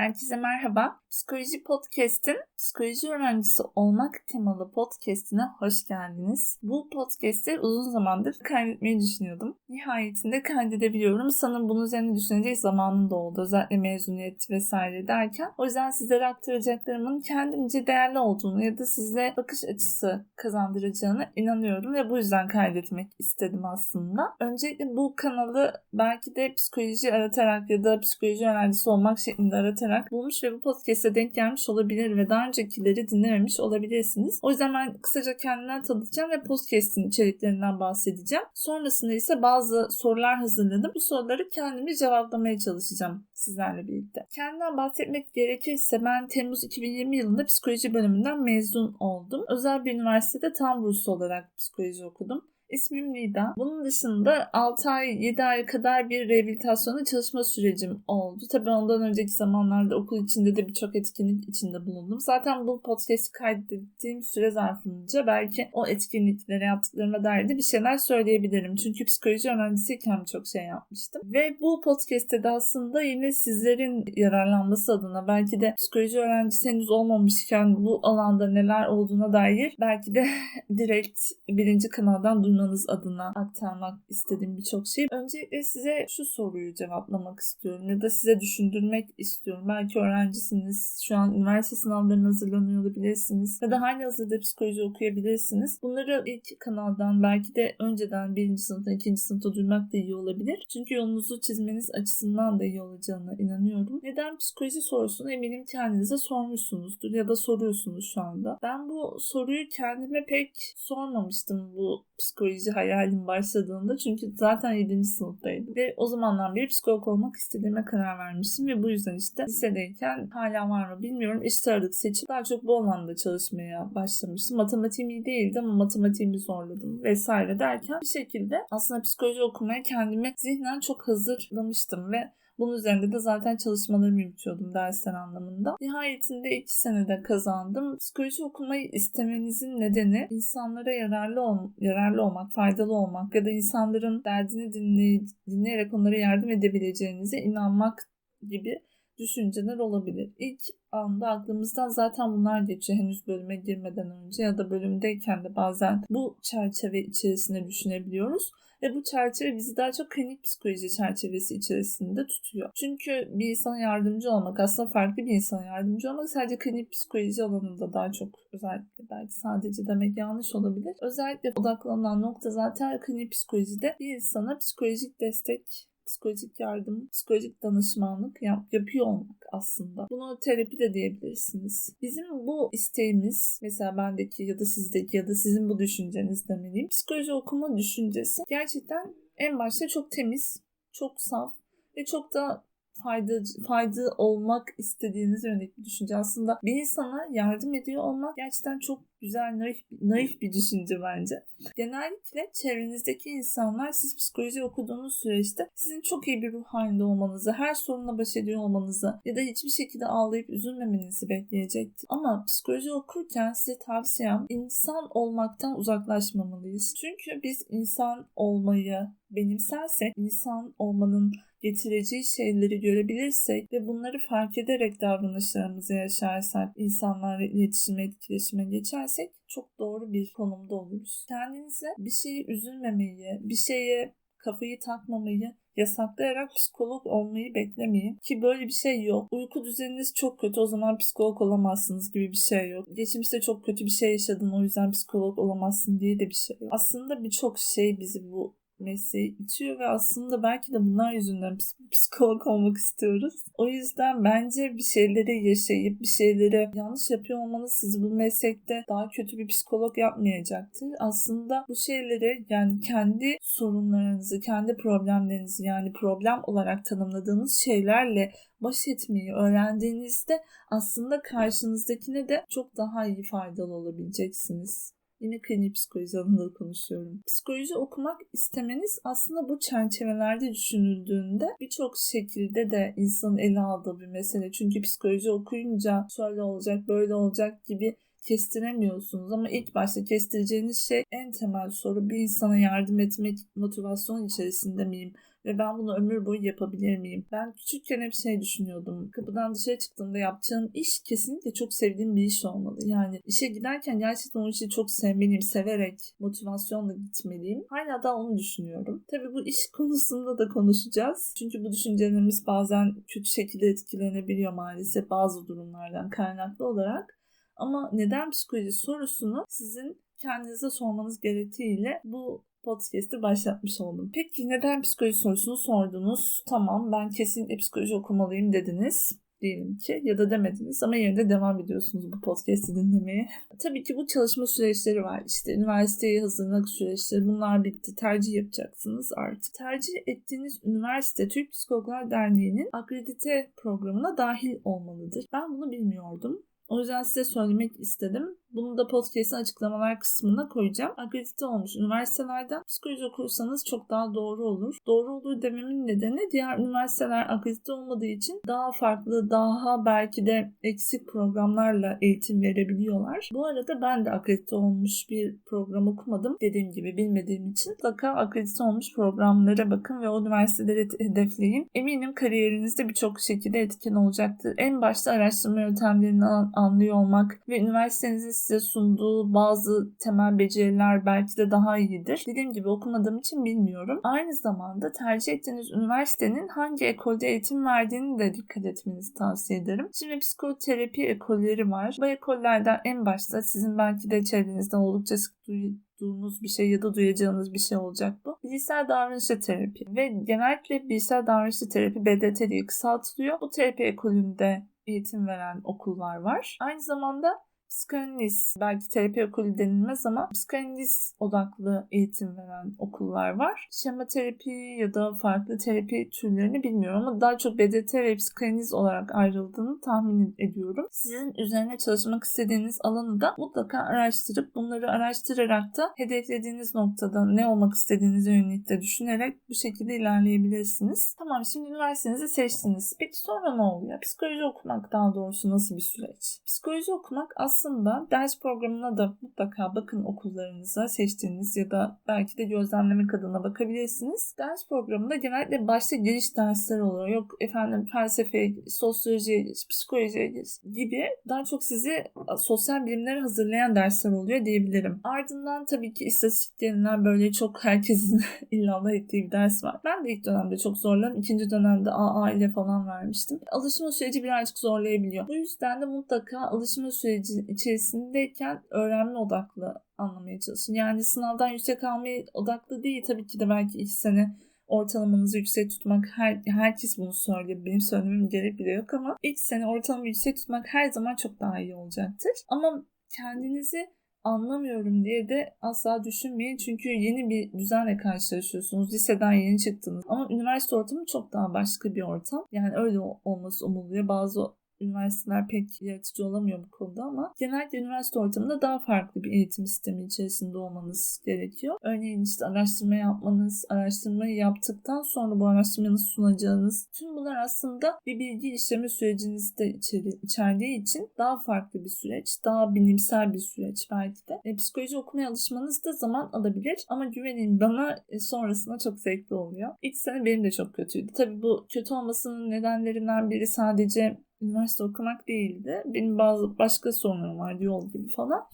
Herkese merhaba. Psikoloji Podcast'in psikoloji öğrencisi olmak temalı podcast'ine hoş geldinizi. Bu podcast'i uzun zamandır kaydetmeyi düşünüyordum. Nihayetinde kaydedebiliyorum. Sanırım bunun üzerine düşünecek zamanım da oldu. Özellikle mezuniyet vesaire derken. O yüzden sizlere aktaracaklarımın kendimce değerli olduğunu ya da size bakış açısı kazandıracağına inanıyorum ve bu yüzden kaydetmek istedim aslında. Öncelikle bu kanalı belki de psikoloji aratarak ya da psikoloji öğrencisi olmak şeklinde aratarak bulmuş ve bu podcast'e denk gelmiş olabilir ve daha öncekileri dinlememiş olabilirsiniz. O yüzden ben kısaca kendimden tanıtacağım ve podcast'in içeriklerinden bahsedeceğim. Sonrasında ise bazı sorular hazırladım. Bu soruları kendimi cevaplamaya çalışacağım sizlerle birlikte. Kendimden bahsetmek gerekirse ben Temmuz 2020 yılında psikoloji bölümünden mezun oldum. Özel bir üniversitede tam burslu olarak psikoloji okudum. İsmim Nida. Bunun dışında 6 ay 7 ay kadar bir rehabilitasyonda çalışma sürecim oldu. Tabii ondan önceki zamanlarda okul içinde de birçok etkinlik içinde bulundum. Zaten bu podcast kaydettiğim süre zarfınca belki o etkinliklere yaptıklarıma dair de bir şeyler söyleyebilirim. Çünkü psikoloji öğrencisiyken çok şey yapmıştım. Ve bu podcast'te de aslında yine sizlerin yararlanması adına belki de psikoloji öğrencisi henüz olmamışken bu alanda neler olduğuna dair belki de direkt birinci kanaldan duymak duymanız adına aktarmak istediğim birçok şey. Öncelikle size şu soruyu cevaplamak istiyorum ya da size düşündürmek istiyorum. Belki öğrencisiniz, şu an üniversite sınavlarına hazırlanıyor olabilirsiniz ya da hali hazırda psikoloji okuyabilirsiniz. Bunları ilk kanaldan belki de önceden birinci sınıfta, ikinci sınıfta duymak da iyi olabilir. Çünkü yolunuzu çizmeniz açısından da iyi olacağına inanıyorum. Neden psikoloji sorusunu eminim kendinize sormuşsunuzdur ya da soruyorsunuz şu anda. Ben bu soruyu kendime pek sormamıştım bu psikoloji hayalim başladığında. Çünkü zaten 7. sınıftaydım. Ve o zamandan beri psikolog olmak istediğime karar vermiştim. Ve bu yüzden işte lisedeyken hala var mı bilmiyorum. Eşit ağırlık seçip daha çok bu alanda çalışmaya başlamıştım. Matematiğim iyi değildi ama matematiğimi zorladım vesaire derken bir şekilde aslında psikoloji okumaya kendimi zihnen çok hazırlamıştım ve bunun üzerinde de zaten çalışmalarımı yürütüyordum dersler anlamında. Nihayetinde iki senede kazandım. Psikoloji okumayı istemenizin nedeni insanlara yararlı, ol yararlı olmak, faydalı olmak ya da insanların derdini dinley dinleyerek onlara yardım edebileceğinize inanmak gibi düşünceler olabilir. İlk anda aklımızdan zaten bunlar geçiyor henüz bölüme girmeden önce ya da bölümdeyken de bazen bu çerçeve içerisinde düşünebiliyoruz. Ve bu çerçeve bizi daha çok klinik psikoloji çerçevesi içerisinde tutuyor. Çünkü bir insana yardımcı olmak aslında farklı bir insana yardımcı olmak sadece klinik psikoloji alanında daha çok özellikle belki sadece demek yanlış olabilir. Özellikle odaklanan nokta zaten klinik psikolojide bir insana psikolojik destek psikolojik yardım, psikolojik danışmanlık yap, yapıyor olmak aslında. Bunu terapi de diyebilirsiniz. Bizim bu isteğimiz mesela bendeki ya da sizdeki ya da sizin bu düşünceniz demeliyim. Psikoloji okuma düşüncesi gerçekten en başta çok temiz, çok saf ve çok da fayda, fayda olmak istediğiniz yönelik bir düşünce. Aslında bir insana yardım ediyor olmak gerçekten çok güzel, naif, naif bir düşünce bence. Genellikle çevrenizdeki insanlar siz psikoloji okuduğunuz süreçte sizin çok iyi bir ruh halinde olmanızı, her sorunla baş ediyor olmanızı ya da hiçbir şekilde ağlayıp üzülmemenizi bekleyecektir. Ama psikoloji okurken size tavsiyem insan olmaktan uzaklaşmamalıyız. Çünkü biz insan olmayı benimsersek, insan olmanın getireceği şeyleri görebilirsek ve bunları fark ederek davranışlarımızı yaşarsak, insanlarla iletişime, etkileşime geçersek çok doğru bir konumda oluruz. Kendinize bir şeyi üzülmemeyi, bir şeye kafayı takmamayı yasaklayarak psikolog olmayı beklemeyin. Ki böyle bir şey yok. Uyku düzeniniz çok kötü o zaman psikolog olamazsınız gibi bir şey yok. Geçmişte çok kötü bir şey yaşadın o yüzden psikolog olamazsın diye de bir şey yok. Aslında birçok şey bizi bu mesleği itiyor ve aslında belki de bunlar yüzünden psikolog olmak istiyoruz. O yüzden bence bir şeyleri yaşayıp bir şeyleri yanlış yapıyor olmanız sizi bu meslekte daha kötü bir psikolog yapmayacaktır. Aslında bu şeyleri yani kendi sorunlarınızı, kendi problemlerinizi yani problem olarak tanımladığınız şeylerle baş etmeyi öğrendiğinizde aslında karşınızdakine de çok daha iyi faydalı olabileceksiniz. Yine klinik psikoloji alanında konuşuyorum. Psikoloji okumak istemeniz aslında bu çerçevelerde düşünüldüğünde birçok şekilde de insanın ele aldığı bir mesele. Çünkü psikoloji okuyunca şöyle olacak, böyle olacak gibi kestiremiyorsunuz ama ilk başta kestireceğiniz şey en temel soru bir insana yardım etmek motivasyon içerisinde miyim? Ve ben bunu ömür boyu yapabilir miyim? Ben küçükken hep şey düşünüyordum. Kapıdan dışarı çıktığımda yapacağım iş kesinlikle çok sevdiğim bir iş olmalı. Yani işe giderken gerçekten o işi çok sevmeliyim, severek, motivasyonla gitmeliyim. Hala da onu düşünüyorum. Tabii bu iş konusunda da konuşacağız. Çünkü bu düşüncelerimiz bazen kötü şekilde etkilenebiliyor maalesef bazı durumlardan kaynaklı olarak. Ama neden psikoloji sorusunu sizin kendinize sormanız gerektiğiyle bu podcast'i başlatmış oldum. Peki neden psikoloji sorusunu sordunuz? Tamam ben kesinlikle psikoloji okumalıyım dediniz diyelim ki ya da demediniz ama de devam ediyorsunuz bu podcast'i dinlemeye. Tabii ki bu çalışma süreçleri var. İşte üniversiteye hazırlık süreçleri bunlar bitti. Tercih yapacaksınız artık. Tercih ettiğiniz üniversite Türk Psikologlar Derneği'nin akredite programına dahil olmalıdır. Ben bunu bilmiyordum. O yüzden size söylemek istedim. Bunu da podcast'ın açıklamalar kısmına koyacağım. Akredite olmuş üniversitelerden psikoloji okursanız çok daha doğru olur. Doğru olur dememin nedeni diğer üniversiteler akredite olmadığı için daha farklı, daha belki de eksik programlarla eğitim verebiliyorlar. Bu arada ben de akredite olmuş bir program okumadım. Dediğim gibi bilmediğim için mutlaka akredite olmuş programlara bakın ve o üniversiteleri hedefleyin. Eminim kariyerinizde birçok şekilde etken olacaktır. En başta araştırma yöntemlerini anlıyor olmak ve üniversitenizin size sunduğu bazı temel beceriler belki de daha iyidir. Dediğim gibi okumadığım için bilmiyorum. Aynı zamanda tercih ettiğiniz üniversitenin hangi ekolde eğitim verdiğini de dikkat etmenizi tavsiye ederim. Şimdi psikoterapi ekolleri var. Bu ekollerden en başta sizin belki de çevrenizde oldukça sık duyduğunuz bir şey ya da duyacağınız bir şey olacak bu. Bilişsel davranışçı terapi ve genellikle bilişsel davranışçı terapi BDT diye kısaltılıyor. Bu terapi ekolünde eğitim veren okullar var. Aynı zamanda psikanaliz, belki terapi okulu denilmez ama psikanaliz odaklı eğitim veren okullar var. Şema terapi ya da farklı terapi türlerini bilmiyorum ama daha çok BDT ve psikanaliz olarak ayrıldığını tahmin ediyorum. Sizin üzerine çalışmak istediğiniz alanı da mutlaka araştırıp bunları araştırarak da hedeflediğiniz noktada ne olmak istediğinize yönelik de düşünerek bu şekilde ilerleyebilirsiniz. Tamam şimdi üniversitenizi seçtiniz. Peki sonra ne oluyor? Psikoloji okumak daha doğrusu nasıl bir süreç? Psikoloji okumak aslında aslında ders programına da mutlaka bakın okullarınıza seçtiğiniz ya da belki de gözlemlemek adına bakabilirsiniz. Ders programında genellikle başta giriş dersleri oluyor. Yok efendim felsefe, sosyoloji, psikoloji gibi daha çok sizi sosyal bilimlere hazırlayan dersler oluyor diyebilirim. Ardından tabii ki istatistik denilen böyle çok herkesin illallah ettiği bir ders var. Ben de ilk dönemde çok zorladım. İkinci dönemde AA ile falan vermiştim. Alışma süreci birazcık zorlayabiliyor. Bu yüzden de mutlaka alışma süreci içerisindeyken öğrenme odaklı anlamaya çalışın. Yani sınavdan yüksek almaya odaklı değil. Tabii ki de belki ilk sene ortalamanızı yüksek tutmak her, herkes bunu söylüyor. Benim söylemem gerek bile yok ama ilk sene ortalamayı yüksek tutmak her zaman çok daha iyi olacaktır. Ama kendinizi anlamıyorum diye de asla düşünmeyin. Çünkü yeni bir düzenle karşılaşıyorsunuz. Liseden yeni çıktınız. Ama üniversite ortamı çok daha başka bir ortam. Yani öyle olması umuluyor. Bazı üniversiteler pek yaratıcı olamıyor bu konuda ama genellikle üniversite ortamında daha farklı bir eğitim sistemi içerisinde olmanız gerekiyor. Örneğin işte araştırma yapmanız, araştırmayı yaptıktan sonra bu araştırmayı nasıl sunacağınız tüm bunlar aslında bir bilgi işleme sürecinizde içeri, içerdiği için daha farklı bir süreç, daha bilimsel bir süreç belki de. E, psikoloji okumaya alışmanız da zaman alabilir ama güvenin bana e, sonrasında çok zevkli oluyor. İlk sene benim de çok kötüydü. Tabii bu kötü olmasının nedenlerinden biri sadece üniversite okumak değildi. Benim bazı başka sorunlarım vardı yol gibi falan.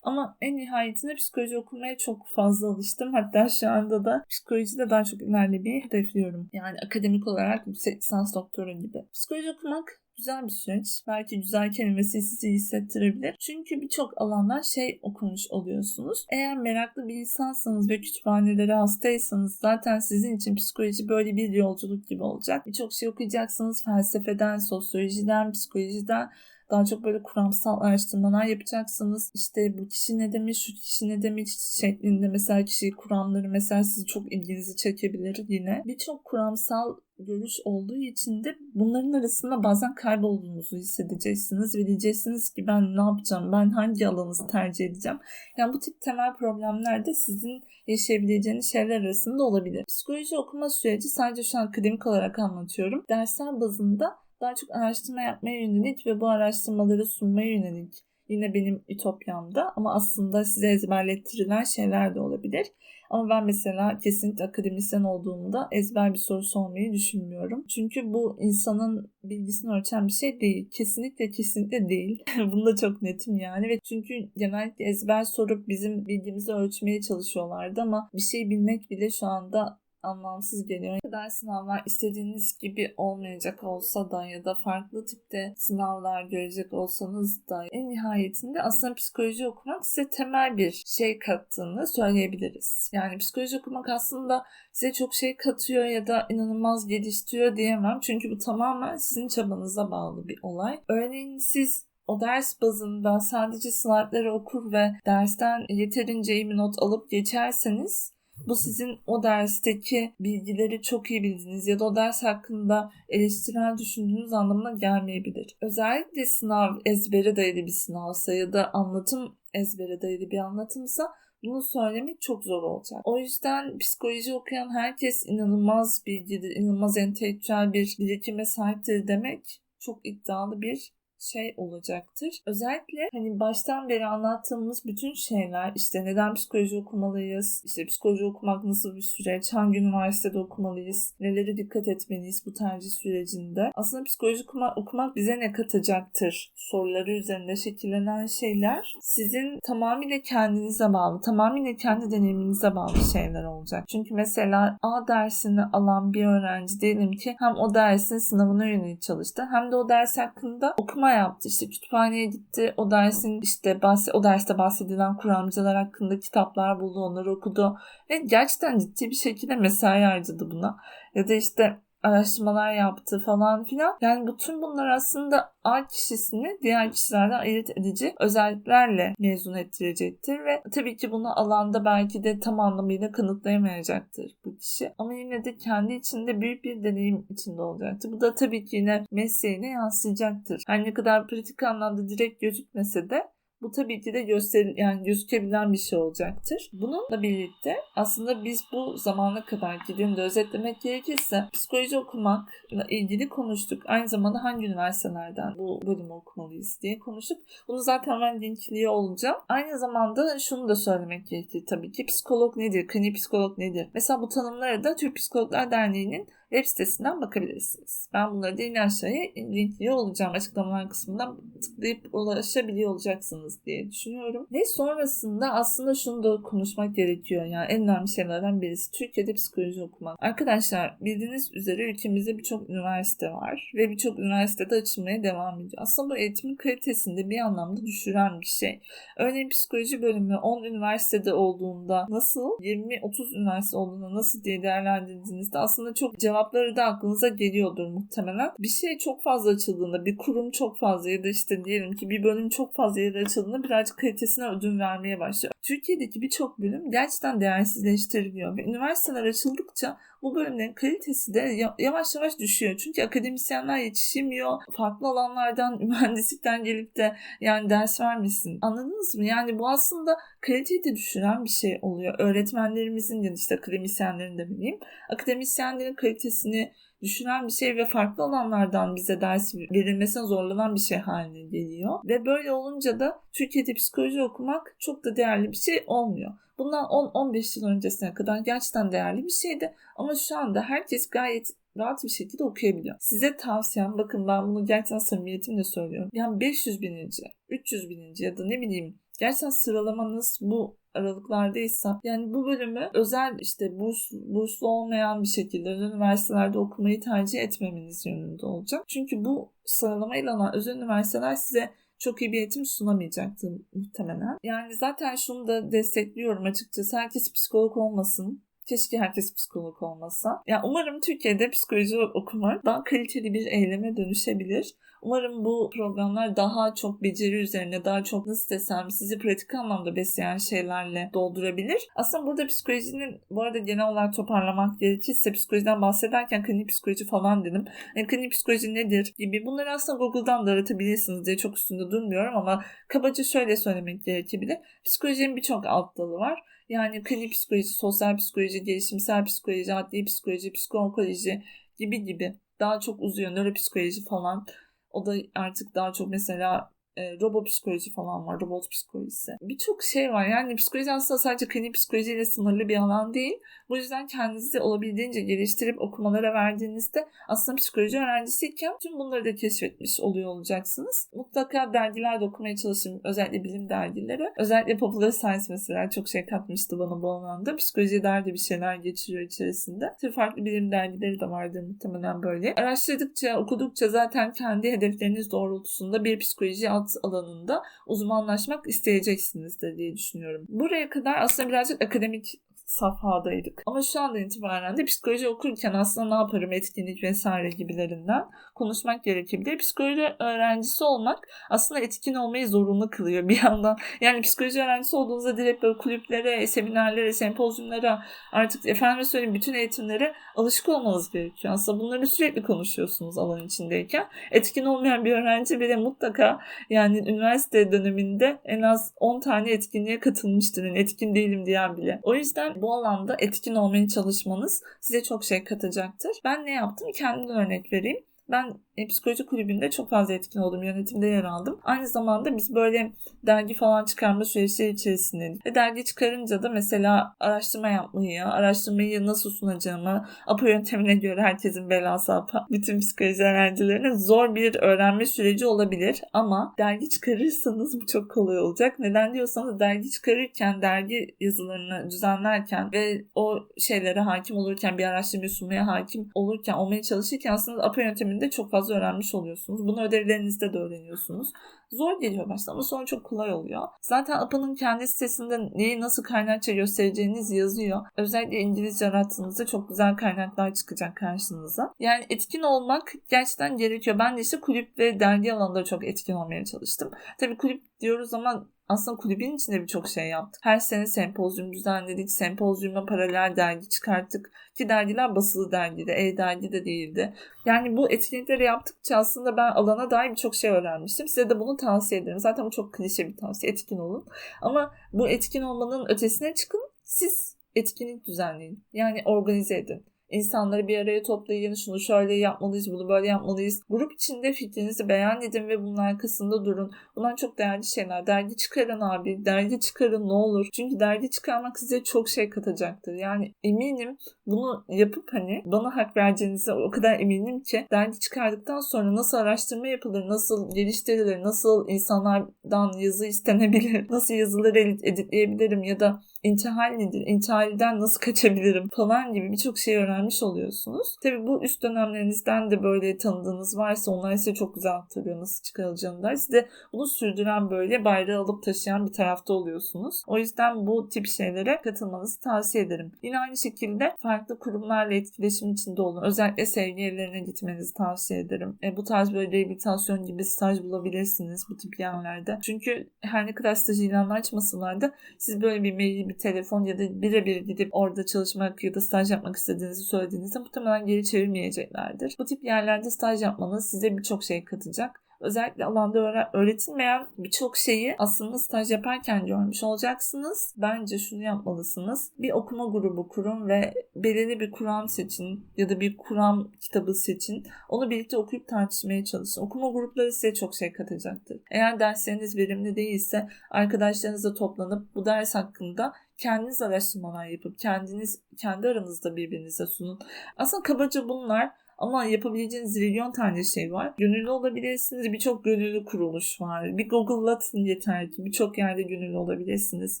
Ama en nihayetinde psikoloji okumaya çok fazla alıştım. Hatta şu anda da psikolojide daha çok ilerlemeyi hedefliyorum. Yani akademik olarak yüksek lisans doktora gibi. Psikoloji okumak güzel bir süreç. Belki güzel kelimesi sizi hissettirebilir. Çünkü birçok alandan şey okumuş oluyorsunuz. Eğer meraklı bir insansanız ve kütüphanelere hastaysanız zaten sizin için psikoloji böyle bir yolculuk gibi olacak. Birçok şey okuyacaksınız. Felsefeden, sosyolojiden, psikolojiden daha çok böyle kuramsal araştırmalar yapacaksınız. İşte bu kişi ne demiş, şu kişi ne demiş şeklinde mesela kişi kuramları mesela sizi çok ilginizi çekebilir yine. Birçok kuramsal görüş olduğu için de bunların arasında bazen kaybolduğunuzu hissedeceksiniz ve diyeceksiniz ki ben ne yapacağım, ben hangi alanı tercih edeceğim. Yani bu tip temel problemler de sizin yaşayabileceğiniz şeyler arasında olabilir. Psikoloji okuma süreci sadece şu an akademik olarak anlatıyorum. Dersler bazında daha çok araştırma yapmaya yönelik ve bu araştırmaları sunmaya yönelik yine benim ütopyamda ama aslında size ezberlettirilen şeyler de olabilir. Ama ben mesela kesinlikle akademisyen olduğumda ezber bir soru sormayı düşünmüyorum. Çünkü bu insanın bilgisini ölçen bir şey değil. Kesinlikle kesinlikle değil. Bunda çok netim yani. Ve çünkü genellikle ezber sorup bizim bilgimizi ölçmeye çalışıyorlardı ama bir şey bilmek bile şu anda anlamsız geliyor. Ne kadar sınavlar istediğiniz gibi olmayacak olsa da ya da farklı tipte sınavlar görecek olsanız da en nihayetinde aslında psikoloji okumak size temel bir şey kattığını söyleyebiliriz. Yani psikoloji okumak aslında size çok şey katıyor ya da inanılmaz geliştiriyor diyemem. Çünkü bu tamamen sizin çabanıza bağlı bir olay. Örneğin siz o ders bazında sadece slaytları okur ve dersten yeterince iyi bir not alıp geçerseniz bu sizin o dersteki bilgileri çok iyi bildiğiniz ya da o ders hakkında eleştirel düşündüğünüz anlamına gelmeyebilir. Özellikle sınav ezbere dayalı bir sınavsa ya da anlatım ezbere dayalı bir anlatımsa bunu söylemek çok zor olacak. O yüzden psikoloji okuyan herkes inanılmaz bilgidir, inanılmaz entelektüel bir birikime sahiptir demek çok iddialı bir şey olacaktır. Özellikle hani baştan beri anlattığımız bütün şeyler işte neden psikoloji okumalıyız, işte psikoloji okumak nasıl bir süreç, hangi üniversitede okumalıyız, neleri dikkat etmeliyiz bu tercih sürecinde. Aslında psikoloji okuma, okumak bize ne katacaktır soruları üzerinde şekillenen şeyler sizin tamamıyla kendinize bağlı, tamamıyla kendi deneyiminize bağlı şeyler olacak. Çünkü mesela A dersini alan bir öğrenci diyelim ki hem o dersin sınavına yönelik çalıştı hem de o ders hakkında okuma yaptı. İşte kütüphaneye gitti. O dersin işte bahse, o derste bahsedilen kuramcılar hakkında kitaplar buldu, onları okudu. Ve gerçekten ciddi bir şekilde mesai harcadı buna. Ya da işte araştırmalar yaptı falan filan. Yani bütün bunlar aslında A kişisini diğer kişilerden ayırt edici özelliklerle mezun ettirecektir ve tabii ki bunu alanda belki de tam anlamıyla kanıtlayamayacaktır bu kişi. Ama yine de kendi içinde büyük bir deneyim içinde olacaktır. Bu da tabii ki yine mesleğine yansıyacaktır. Her ne kadar pratik anlamda direkt gözükmese de bu tabii ki de göster yani gözükebilen bir şey olacaktır. Bununla birlikte aslında biz bu zamana kadar gidin de özetlemek gerekirse psikoloji okumakla ilgili konuştuk. Aynı zamanda hangi üniversitelerden bu bölümü okumalıyız diye konuştuk. Bunu zaten ben linkliyor olacağım. Aynı zamanda şunu da söylemek gerekir tabii ki. Psikolog nedir? Klinik psikolog nedir? Mesela bu tanımlara da Türk Psikologlar Derneği'nin web sitesinden bakabilirsiniz. Ben bunları da aşağıya linkliyor olacağım. Açıklamalar kısmından tıklayıp ulaşabiliyor olacaksınız diye düşünüyorum. Ve sonrasında aslında şunu da konuşmak gerekiyor. Yani en önemli şeylerden birisi Türkiye'de psikoloji okumak. Arkadaşlar bildiğiniz üzere ülkemizde birçok üniversite var ve birçok üniversitede açılmaya devam ediyor. Aslında bu eğitimin kalitesini bir anlamda düşüren bir şey. Örneğin psikoloji bölümü 10 üniversitede olduğunda nasıl 20-30 üniversite olduğunda nasıl diye değerlendirdiğinizde aslında çok cevap cevapları da aklınıza geliyordur muhtemelen. Bir şey çok fazla açıldığında, bir kurum çok fazla ya da işte diyelim ki bir bölüm çok fazla yere açıldığında birazcık kalitesine ödün vermeye başlıyor. Türkiye'deki birçok bölüm gerçekten değersizleştiriliyor ve üniversiteler açıldıkça bu bölümlerin kalitesi de yavaş yavaş düşüyor. Çünkü akademisyenler yetişemiyor. Farklı alanlardan, mühendislikten gelip de yani ders vermesin. Anladınız mı? Yani bu aslında kaliteyi de düşüren bir şey oluyor. Öğretmenlerimizin ya işte akademisyenlerin de bileyim. Akademisyenlerin kalitesini düşünen bir şey ve farklı alanlardan bize ders verilmesine zorlanan bir şey haline geliyor. Ve böyle olunca da Türkiye'de psikoloji okumak çok da değerli bir şey olmuyor. Bundan 10-15 yıl öncesine kadar gerçekten değerli bir şeydi. Ama şu anda herkes gayet rahat bir şekilde okuyabiliyor. Size tavsiyem bakın ben bunu gerçekten samimiyetimle söylüyorum. Yani 500 bininci, 300 bininci ya da ne bileyim gerçekten sıralamanız bu aralıklardaysa yani bu bölümü özel işte burs, burslu olmayan bir şekilde özel üniversitelerde okumayı tercih etmemeniz yönünde olacak. Çünkü bu sıralamayla özel üniversiteler size çok iyi bir eğitim sunamayacaktı muhtemelen. Yani zaten şunu da destekliyorum açıkçası. Herkes psikolog olmasın. Keşke herkes psikolog olmasa. Ya umarım Türkiye'de psikoloji okumak daha kaliteli bir eyleme dönüşebilir. Umarım bu programlar daha çok beceri üzerine, daha çok nasıl desem sizi pratik anlamda besleyen şeylerle doldurabilir. Aslında burada psikolojinin, bu arada genel olarak toparlamak gerekirse psikolojiden bahsederken klinik psikoloji falan dedim. Yani klinik psikoloji nedir gibi bunları aslında Google'dan da aratabilirsiniz diye çok üstünde durmuyorum ama kabaca şöyle söylemek gerekebilir. Psikolojinin birçok alt dalı var. Yani klinik psikoloji, sosyal psikoloji, gelişimsel psikoloji, adli psikoloji, psikoloji gibi gibi daha çok uzuyor. Nöropsikoloji falan. O da artık daha çok mesela e, robot psikoloji falan var. Robot psikolojisi. Birçok şey var. Yani psikoloji aslında sadece klinik psikolojiyle sınırlı bir alan değil. Bu yüzden kendinizi olabildiğince geliştirip okumalara verdiğinizde aslında psikoloji öğrencisiyken tüm bunları da keşfetmiş oluyor olacaksınız. Mutlaka dergiler de okumaya çalışın. Özellikle bilim dergileri. Özellikle Popular Science mesela çok şey katmıştı bana bu alanda. Psikoloji derdi bir şeyler geçiriyor içerisinde. Tabii farklı bilim dergileri de vardır muhtemelen böyle. Araştırdıkça, okudukça zaten kendi hedefleriniz doğrultusunda bir psikoloji alt alanında uzmanlaşmak isteyeceksinizdir diye düşünüyorum. Buraya kadar aslında birazcık akademik safhadaydık. Ama şu andan itibaren de psikoloji okurken aslında ne yaparım etkinlik vesaire gibilerinden konuşmak gerekebilir. Psikoloji öğrencisi olmak aslında etkin olmayı zorunlu kılıyor bir yandan. Yani psikoloji öğrencisi olduğunuzda direkt böyle kulüplere, seminerlere, sempozyumlara artık efendim söyleyeyim bütün eğitimlere alışık olmanız gerekiyor. Aslında bunları sürekli konuşuyorsunuz alan içindeyken. Etkin olmayan bir öğrenci bile mutlaka yani üniversite döneminde en az 10 tane etkinliğe katılmıştır. Yani etkin değilim diyen bile. O yüzden bu alanda etkin olmaya çalışmanız size çok şey katacaktır. Ben ne yaptım? Kendimden örnek vereyim. Ben e, psikoloji kulübünde çok fazla etkin oldum. Yönetimde yer aldım. Aynı zamanda biz böyle dergi falan çıkarma süreçleri içerisinde ve dergi çıkarınca da mesela araştırma yapmayı, araştırmayı nasıl sunacağımı, APA yöntemine göre herkesin belası APA. Bütün psikoloji öğrencilerinin zor bir öğrenme süreci olabilir ama dergi çıkarırsanız bu çok kolay olacak. Neden diyorsanız dergi çıkarırken, dergi yazılarını düzenlerken ve o şeylere hakim olurken, bir araştırma sunmaya hakim olurken, olmaya çalışırken aslında APA yönteminde çok fazla fazla öğrenmiş oluyorsunuz. Bunu ödevlerinizde de öğreniyorsunuz. Zor geliyor başta ama sonra çok kolay oluyor. Zaten APA'nın kendi sitesinde neyi nasıl kaynakça göstereceğiniz yazıyor. Özellikle İngilizce arattığınızda çok güzel kaynaklar çıkacak karşınıza. Yani etkin olmak gerçekten gerekiyor. Ben de işte kulüp ve dergi alanında çok etkin olmaya çalıştım. Tabii kulüp diyoruz ama aslında kulübün içinde birçok şey yaptık. Her sene sempozyum düzenledik. Sempozyuma paralel dergi çıkarttık. Ki dergiler basılı dergiydi. E-dergi de değildi. Yani bu etkinlikleri yaptıkça aslında ben alana dair birçok şey öğrenmiştim. Size de bunu tavsiye ederim. Zaten bu çok klişe bir tavsiye. Etkin olun. Ama bu etkin olmanın ötesine çıkın. Siz etkinlik düzenleyin. Yani organize edin. İnsanları bir araya toplayın. Şunu şöyle yapmalıyız, bunu böyle yapmalıyız. Grup içinde fikrinizi beyan edin ve bunun arkasında durun. Bunlar çok değerli şeyler. Dergi çıkarın abi. Dergi çıkarın ne olur. Çünkü dergi çıkarmak size çok şey katacaktır. Yani eminim bunu yapıp hani bana hak vereceğinize o kadar eminim ki dergi çıkardıktan sonra nasıl araştırma yapılır, nasıl geliştirilir, nasıl insanlardan yazı istenebilir, nasıl yazıları editleyebilirim ya da intihal nedir, intihalden nasıl kaçabilirim falan gibi birçok şey öğrenmiş oluyorsunuz. Tabi bu üst dönemlerinizden de böyle tanıdığınız varsa onlar size çok güzel aktarıyor nasıl çıkarılacağını da. Siz de bunu sürdüren böyle bayrağı alıp taşıyan bir tarafta oluyorsunuz. O yüzden bu tip şeylere katılmanızı tavsiye ederim. Yine aynı şekilde farklı kurumlarla etkileşim içinde olun. Özellikle sevgi evlerine gitmenizi tavsiye ederim. E, bu tarz böyle rehabilitasyon gibi staj bulabilirsiniz bu tip yerlerde. Çünkü her ne kadar staj ilanlar açmasalar da siz böyle bir mail, bir telefon ya da birebir gidip orada çalışmak ya da staj yapmak istediğinizi söylediğinizde muhtemelen geri çevirmeyeceklerdir. Bu tip yerlerde staj yapmanız size birçok şey katacak özellikle alanda öğretilmeyen birçok şeyi aslında staj yaparken görmüş olacaksınız. Bence şunu yapmalısınız. Bir okuma grubu kurun ve belirli bir kuram seçin ya da bir kuram kitabı seçin. Onu birlikte okuyup tartışmaya çalışın. Okuma grupları size çok şey katacaktır. Eğer dersleriniz verimli değilse arkadaşlarınızla toplanıp bu ders hakkında kendiniz araştırmalar yapıp kendiniz kendi aranızda birbirinize sunun. Aslında kabaca bunlar ama yapabileceğiniz zilyon tane şey var. Gönüllü olabilirsiniz. Birçok gönüllü kuruluş var. Bir Google'latın yeter ki. Birçok yerde gönüllü olabilirsiniz.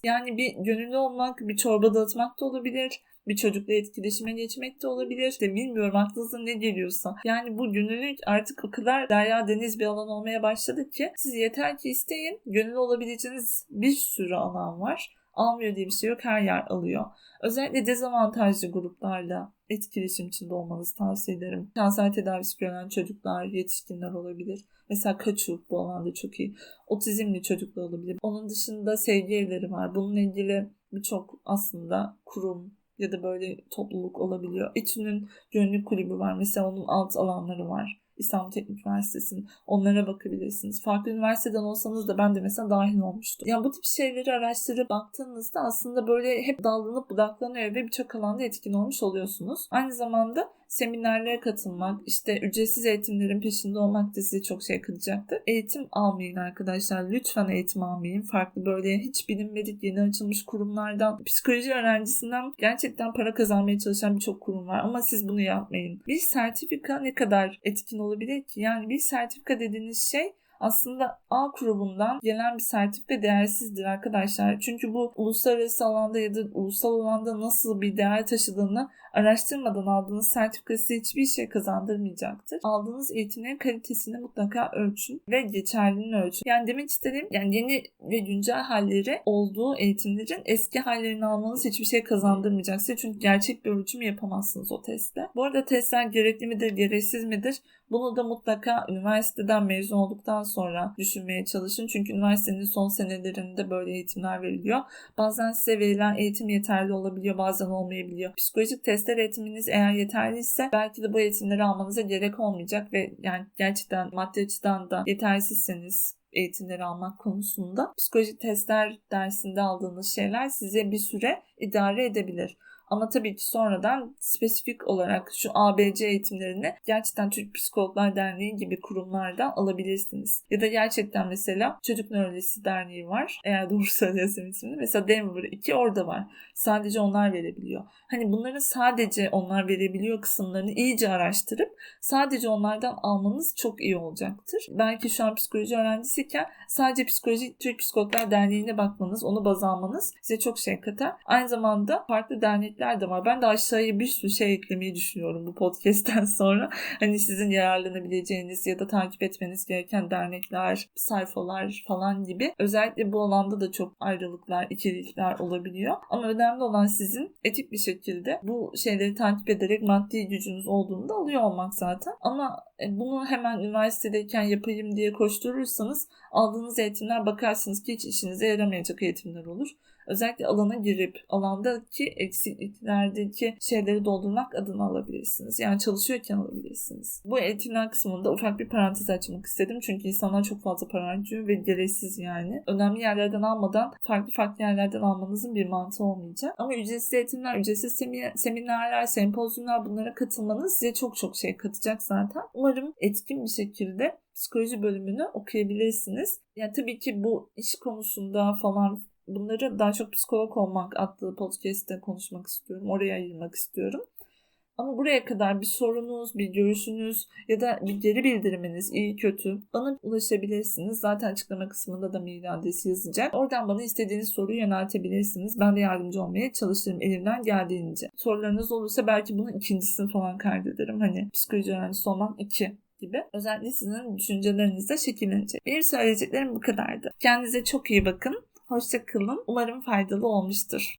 Yani bir gönüllü olmak, bir çorba dağıtmak da olabilir bir çocukla etkileşime geçmek de olabilir. İşte bilmiyorum aklınıza ne geliyorsa. Yani bu gönüllülük artık o kadar derya deniz bir alan olmaya başladı ki siz yeter ki isteyin. Gönüllü olabileceğiniz bir sürü alan var. Almıyor diye bir şey yok. Her yer alıyor. Özellikle dezavantajlı gruplarla etkileşim içinde olmanızı tavsiye ederim. Kanser tedavisi gören çocuklar, yetişkinler olabilir. Mesela kaçuk bu alanda çok iyi. Otizmli çocuklar olabilir. Onun dışında sevgi evleri var. Bununla ilgili birçok aslında kurum ya da böyle topluluk olabiliyor. İTÜ'nün gönüllü kulübü var. Mesela onun alt alanları var. İstanbul Teknik Üniversitesi'nin. Onlara bakabilirsiniz. Farklı üniversiteden olsanız da ben de mesela dahil olmuştum. Yani bu tip şeyleri araştırıp baktığınızda aslında böyle hep dallanıp budaklanıyor ve birçok alanda etkin olmuş oluyorsunuz. Aynı zamanda seminerlere katılmak, işte ücretsiz eğitimlerin peşinde olmak da size çok şey katacaktır. Eğitim almayın arkadaşlar. Lütfen eğitim almayın. Farklı böyle hiç bilinmedik yeni açılmış kurumlardan, psikoloji öğrencisinden gerçekten para kazanmaya çalışan birçok kurum var. Ama siz bunu yapmayın. Bir sertifika ne kadar etkin olabilir ki? Yani bir sertifika dediğiniz şey aslında A grubundan gelen bir sertifika değersizdir arkadaşlar. Çünkü bu uluslararası alanda ya da ulusal alanda nasıl bir değer taşıdığını araştırmadan aldığınız sertifika size hiçbir şey kazandırmayacaktır. Aldığınız eğitimlerin kalitesini mutlaka ölçün ve geçerliliğini ölçün. Yani demek istediğim yani yeni ve güncel halleri olduğu eğitimlerin eski hallerini almanız hiçbir şey kazandırmayacak size. Çünkü gerçek bir ölçüm yapamazsınız o testte. Bu arada testler gerekli midir, gereksiz midir? Bunu da mutlaka üniversiteden mezun olduktan sonra düşünmeye çalışın. Çünkü üniversitenin son senelerinde böyle eğitimler veriliyor. Bazen size verilen eğitim yeterli olabiliyor, bazen olmayabiliyor. Psikolojik testler eğitiminiz eğer yeterliyse belki de bu eğitimleri almanıza gerek olmayacak ve yani gerçekten maddi açıdan da yetersizseniz eğitimleri almak konusunda psikolojik testler dersinde aldığınız şeyler size bir süre idare edebilir. Ama tabii ki sonradan spesifik olarak şu ABC eğitimlerini gerçekten Türk Psikologlar Derneği gibi kurumlardan alabilirsiniz. Ya da gerçekten mesela Çocuk Nörolojisi Derneği var. Eğer doğru söylüyorsam ismini. Mesela Denver 2 orada var. Sadece onlar verebiliyor. Hani bunların sadece onlar verebiliyor kısımlarını iyice araştırıp sadece onlardan almanız çok iyi olacaktır. Belki şu an psikoloji öğrencisiyken sadece psikoloji Türk Psikologlar Derneği'ne bakmanız, onu baz almanız size çok şey katar. Aynı zamanda farklı dernekler de var. Ben de aşağıya bir sürü şey eklemeyi düşünüyorum bu podcast'ten sonra. Hani sizin yararlanabileceğiniz ya da takip etmeniz gereken dernekler, sayfalar falan gibi. Özellikle bu alanda da çok ayrılıklar, ikilikler olabiliyor. Ama önemli olan sizin etik bir şekilde bu şeyleri takip ederek maddi gücünüz olduğunda alıyor olmak zaten. Ama e, bunu hemen üniversitedeyken yapayım diye koşturursanız aldığınız eğitimler bakarsınız ki hiç işinize yaramayacak eğitimler olur. Özellikle alana girip alandaki eksikliklerdeki şeyleri doldurmak adına alabilirsiniz. Yani çalışıyorken alabilirsiniz. Bu eğitimler kısmında ufak bir parantez açmak istedim. Çünkü insanlar çok fazla para harcıyor ve gereksiz yani. Önemli yerlerden almadan farklı farklı yerlerden almanızın bir mantığı olmayacak. Ama ücretsiz eğitimler, ücretsiz seminerler, sempozyumlar bunlara katılmanız size çok çok şey katacak zaten. Umarım etkin bir şekilde psikoloji bölümünü okuyabilirsiniz. Yani tabii ki bu iş konusunda falan bunları daha çok psikolog olmak adlı podcast'te konuşmak istiyorum. Oraya ayırmak istiyorum. Ama buraya kadar bir sorunuz, bir görüşünüz ya da bir geri bildiriminiz iyi kötü bana ulaşabilirsiniz. Zaten açıklama kısmında da mail adresi yazacak. Oradan bana istediğiniz soruyu yöneltebilirsiniz. Ben de yardımcı olmaya çalışırım elimden geldiğince. Sorularınız olursa belki bunun ikincisini falan kaydederim. Hani psikoloji öğrencisi olmak iki gibi. Özellikle sizin düşüncelerinizde şekillenecek. Benim söyleyeceklerim bu kadardı. Kendinize çok iyi bakın. Hoşçakalın. Umarım faydalı olmuştur.